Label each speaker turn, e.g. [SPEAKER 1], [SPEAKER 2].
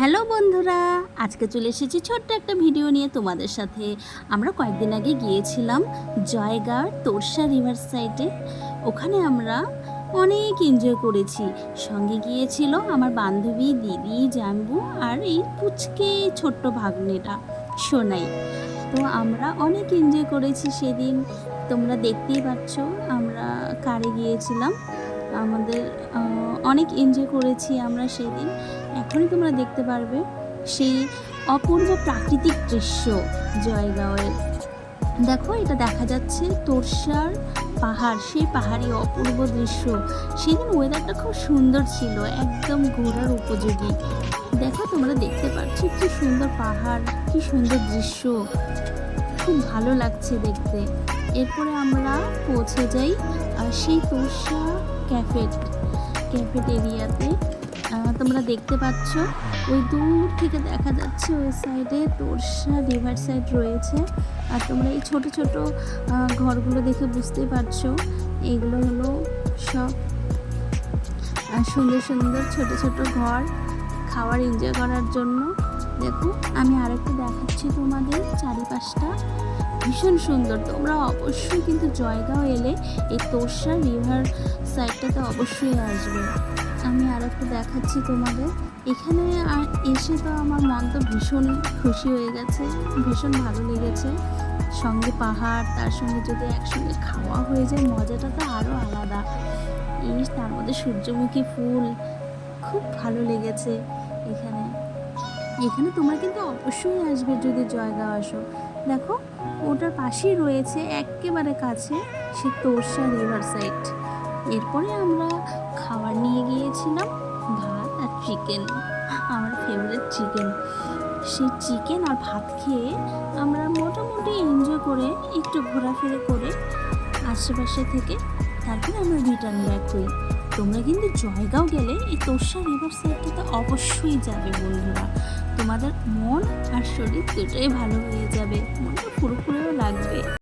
[SPEAKER 1] Hello বন্ধুরা, আজকে চলে এসেছি ছোট্ট একটা ভিডিও নিয়ে তোমাদের সাথে। আমরা কয়েকদিন আগে গিয়েছিলাম জয়গাঁর তোরসা রিভার সাইডে। ওখানে আমরা অনেক এনজয় করেছি। সঙ্গে গিয়েছিল আমার বান্ধবী, দিদি, জাম্বু আর এই পুচকে ছোট্ট ভাগ্নেটা, সোনাই। তো আমরা অনেক এনজয় করেছি সেদিন। তোমরা দেখতেই পাচ্ছ, আমরা কারে গিয়েছিলাম। আমাদের অনেক এনজয় করেছি আমরা সেদিন। এখনই তোমরা দেখতে পারবে সেই অপূর্ব প্রাকৃতিক দৃশ্য জয়গাঁওয়ের। দেখো, এটা দেখা যাচ্ছে তোরসার পাহাড়, সেই পাহাড়ি অপূর্ব দৃশ্য। সেদিন ওয়েদারটা খুব সুন্দর ছিল, একদম ঘোরার উপযোগী। দেখো, তোমরা দেখতে পাচ্ছ কি সুন্দর পাহাড়, কি সুন্দর দৃশ্য। খুব ভালো লাগছে দেখতে। এরপরে আমরা পৌঁছে যাই সেই তোরসা ক্যাফেট ক্যাফেট এরিয়াতে তোমরা দেখতে পাচ্ছ, ওই দূর থেকে দেখা যাচ্ছে ওই সাইডে তোরসা রিভার সাইড রয়েছে। আর তোমরা এই ছোট ছোট ঘরগুলো দেখে বুঝতেই পারছ, এগুলো হলো সব সুন্দর সুন্দর ছোট ছোট ঘর, খাওয়ার এনজয় করার জন্য। দেখো, আমি আরেকটা দেখাচ্ছি তোমাদের চারিপাশটা, ভীষণ সুন্দর। তোমরা অবশ্যই কিন্তু জয়গাঁও এলে এই তোরসা রিভার সাইডটাতে অবশ্যই আসবে। আমি আর একটু দেখাচ্ছি তোমাদের। এখানে এসে তো আমার মন তো ভীষণ খুশি হয়ে গেছে, ভীষণ ভালো লেগেছে। সঙ্গে পাহাড়, তার সঙ্গে যদি একসঙ্গে খাওয়া হয়ে যায়, মজাটা তো আরও আলাদা। এই তার মধ্যে সূর্যমুখী ফুল, খুব ভালো লেগেছে এখানে। এখানে তোমরা কিন্তু অবশ্যই আসবে যদি জয়গাঁও আসো। দেখো, ওটার পাশেই রয়েছে একেবারে কাছে, সে তোরসা রিভার সাইড। এরপরে আমরা খাবার নিয়ে গিয়েছিলাম, ভাত আর চিকেন আমার ফেভারিট চিকেন সেই চিকেন আর ভাত খেয়ে আমরা মোটামুটি এনজয় করে, একটু ঘোরাফেরা করে আশেপাশে থেকে তারপরে আমরা রিটার্ন ব্যাক হই তোমরা কিন্তু জয়গাঁও গেলে এই তোরসা রিভার সাইডটাতে অবশ্যই যাবে বন্ধুরা। তোমাদের মন আর শরীর দুটোই ভালো হয়ে যাবে, মনটা পুরোপুরিও লাগবে।